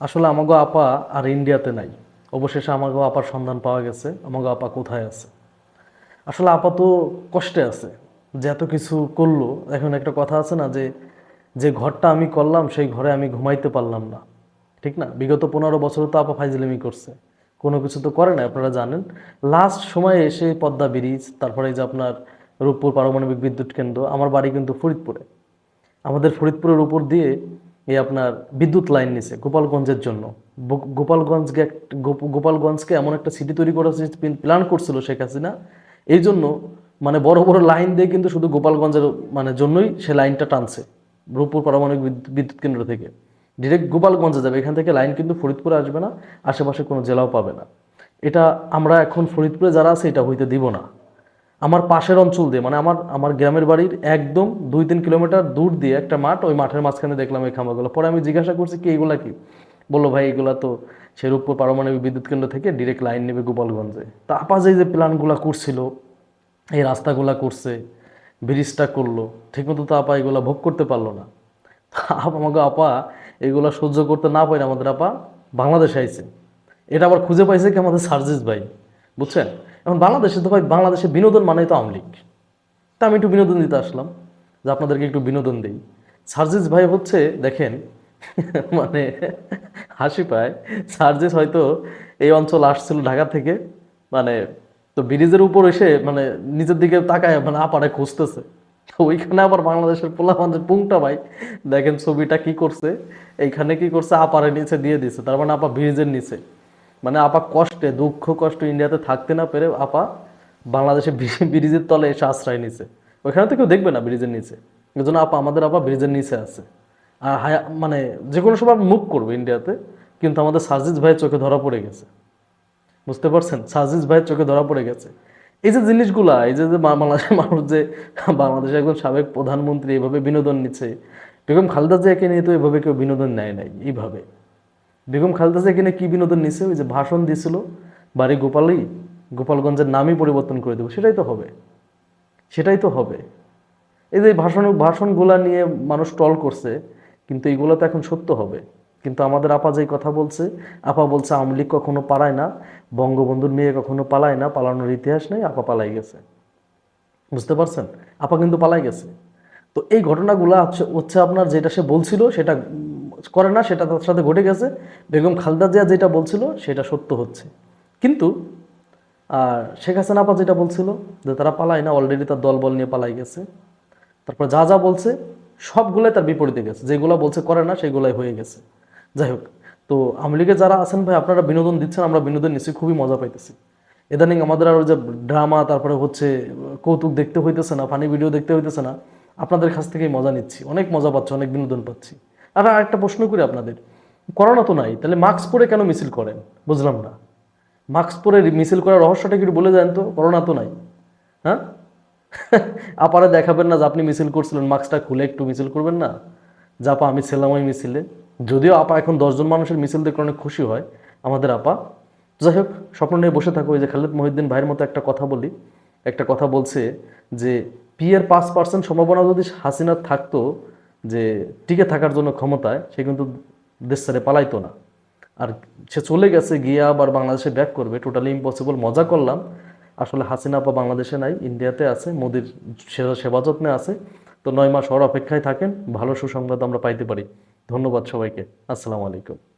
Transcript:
আসলে আমাগো আপা আর ইন্ডিয়াতে নাই। অবশেষে আমাগো আপার সন্ধান পাওয়া গেছে, আমাগো আপা কোথায় আছে? আসলে আপা তো কষ্টে আছে, যে এত কিছু করল। এখন একটা কথা আছে না, যে যে ঘরটা আমি করলাম, সেই ঘরে আমি ঘুমাইতে পারলাম না। ঠিক না? বিগত পনেরো বছর তো আপা ফাইজলিমি করছে। কোনো কিছু তো করে না আপনারা জানেন। লাস্ট সময়ে এসে পদ্মা ব্রিজ, তারপরে যে আপনার রূপপুর পারমাণবিক বিদ্যুৎ কেন্দ্র, আমার বাড়ি কিন্তু ফরিদপুরে। আমাদের ফরিদপুরের উপর দিয়ে এই আপনার বিদ্যুৎ লাইন নিছে গোপালগঞ্জের জন্য। গোপালগঞ্জকে গোপালগঞ্জকে এমন একটা সিটি তৈরি করার প্ল্যান করছিল শেখ হাসিনা, এই জন্য মানে বড় বড় লাইন দিয়ে কিন্তু শুধু গোপালগঞ্জের মানে জন্যই সে লাইনটা টানছে রূপপুর পারমাণবিক বিদ্যুৎ কেন্দ্র থেকে। ডিরেক্ট গোপালগঞ্জে যাবে, এখান থেকে লাইন কিন্তু ফরিদপুরে আসবে না, আশেপাশে কোনো জেলাও পাবে না। এটা আমরা এখন ফরিদপুরে যারা আছে এটা হইতে দিব না। আমার পাশের অঞ্চল দিয়ে মানে আমার আমার গ্রামের বাড়ির একদম দুই তিন কিলোমিটার দূর দিয়ে একটা মাঠ ওই মাঠের মাঝখানে দেখলাম এই খামাগুলো পরে আমি জিজ্ঞাসা করছি, কি এগুলা কি? বলল, ভাই, এগুলা তো শেরূপপুর পারমাণবিক বিদ্যুৎ কেন্দ্র থেকে ডিরেক্ট লাইন নেবে গোপালগঞ্জে। তা আপা যে যে প্ল্যানগুলো করছিল, এই রাস্তাগুলা করছে, ব্রিজটা করল, ঠিকমতো তো আপা এগুলা ভোগ করতে পারল না। আমাকে আপা এগুলা সহ্য করতে না পারে আমাদের আপা বাংলাদেশে আইছে। এটা আবার খুঁজে পাইছে কি আমাদের সার্জিস ভাই, বুঝছেন? এখন বাংলাদেশে তো ভাই, বাংলাদেশে বিনোদন মানেই তো আমলিক তা আমি একটু বিনোদন দিতে আসলাম, যে আপনাদেরকে একটু বিনোদন দিই। সার্জিস ভাই হচ্ছে, দেখেন মানে হাসি পায়। সার্জিস হয়তো এই অঞ্চল আসছিল ঢাকা থেকে মানে তো ব্রিজের উপর এসে মানে নিজের দিকে তাকায় মানে আপারে খুঁজতেছে। ওইখানে আবার বাংলাদেশের পোলা আমাদের পুংটা ভাই, দেখেন ছবিটা কি করছে, এইখানে কি করছে আপারে নিচে দিয়ে দিছে, তার মানে আপা ব্রিজের নিচে। মানে আপা কষ্টে, দুঃখ কষ্ট ইন্ডিয়াতে থাকতে না পেরে আপা বাংলাদেশে ব্রিজের তলে এসে আশ্রয় নিছে। ওইখানে তো কেউ দেখবে না ব্রিজের নিচে। এই জন্য আপা, আমাদের আপা ব্রিজের নিচে আছে। আর হায়া মানে যে কোনো সময় মুভ করবে ইন্ডিয়াতে কিন্তু আমাদের সার্জিস ভাইয়ের চোখে ধরা পড়ে গেছে। বুঝতে পারছেন? সাজিজ ভাইয়ের চোখে ধরা পড়ে গেছে। এই যে জিনিসগুলা, এই যে বাংলাদেশের মানুষ যে বাংলাদেশের একজন সাবেক প্রধানমন্ত্রী এইভাবে বিনোদন নিচ্ছে, বেগম খালেদা জিয়াকে নিয়ে তো এইভাবে কেউ বিনোদন নেয় নাই, এইভাবে। বেগম খালেদা নিয়ে কি বিনোদন নিছে ওই যে ভাষণ দিছিল বাড়ি গোপালই গোপালগঞ্জের নামই পরিবর্তন করে দেবো। সেটাই তো হবে। সেটাই তো হবে। এই যে ভাষণ, ভাষণগুলা নিয়ে মানুষ টল করছে, কিন্তু এইগুলো তো এখন সত্য হবে। কিন্তু আমাদের আপা যেই কথা বলছে, আপা বলছে আওয়ামী লীগ কখনো পালায় না, বঙ্গবন্ধুর মেয়ে কখনো পালায় না, পালানোর ইতিহাস নেই, আপা পালাই গেছে। বুঝতে পারছেন? আপা কিন্তু পালাই গেছে। তো এই ঘটনাগুলো হচ্ছে হচ্ছে আপনার যেটা সে বলছিল, সেটা করে না, সেটা তার সাথে ঘটে গেছে। বেগম খালদা জিয়া যেটা বলছিল, সেটা সত্য হচ্ছে। কিন্তু, আর শেখ হাসিনা আপা যেটা বলছিল, যে তারা পালায় না অলরেডি তার দলবল নিয়ে পালাই গেছে। তারপর যা যা বলছে, সবগুলাই তার বিপরীতে গেছে। যেগুলো বলছে করে না, সেগুলাই হয়ে গেছে। যাই হোক, তো আওয়ামী লীগে যারা আছেন ভাই, আপনারা বিনোদন দিচ্ছেন, আমরা বিনোদন নিচ্ছি খুবই মজা পাইতেছি। ইদানিং আমাদের আরও যে ড্রামা তারপরে হচ্ছে, কৌতুক দেখতে হইতেছে না ফানি ভিডিও দেখতে হইতেছে না, আপনাদের কাছ থেকেই মজা নিচ্ছি। অনেক মজা পাচ্ছি, অনেক বিনোদন পাচ্ছি। আর একটা প্রশ্ন করি আপনাদের। করোনা তো নাই, তাহলে মাস্ক পরে কেন মিছিল করেন? বুঝলাম না। মাস্ক পরে মিছিল করার রহস্যটা একটু বলে দেন তো, করোনা তো নাই। হ্যাঁ? আপারে দেখাবেন না যে আপনি মিছিল করছিলেন, মাস্কটা খুলে একটু মিছিল করবেন না? জাপা আমি ছিলাম ওই মিছিলে। যদিও আপা এখন দশজন মানুষের মিছিল দেখলে অনেক খুশি হয় আমাদের আপা। যাই হোক, স্বপ্ন নিয়ে বসে থাকো ওই যে খালেদ মহিউদ্দিন ভাইয়ের মতো একটা কথা বলি। একটা কথা বলছে যে পিয়ের পাঁচ পার্সেন্ট সম্ভাবনা যদি হাসিনা থাকতো যে টিকে থাকার জন্য ক্ষমতায়, সে কিন্তু দেশ ছেড়ে পালাইতো না। আর সে চলে গেছে গিয়ে আবার বাংলাদেশে ব্যাক করবে। টোটালি ইম্পসিবল মজা করলাম। আসলে হাসিনা আপা বাংলাদেশে নাই ইন্ডিয়াতে আছে, মোদির সেবা যত্নে আছে। তো নয় মাস হওয়ার অপেক্ষায় থাকেন। ভালো সুসংবাদ আমরা পাইতে পারি। ধন্যবাদ সবাইকে। আসসালামু আলাইকুম।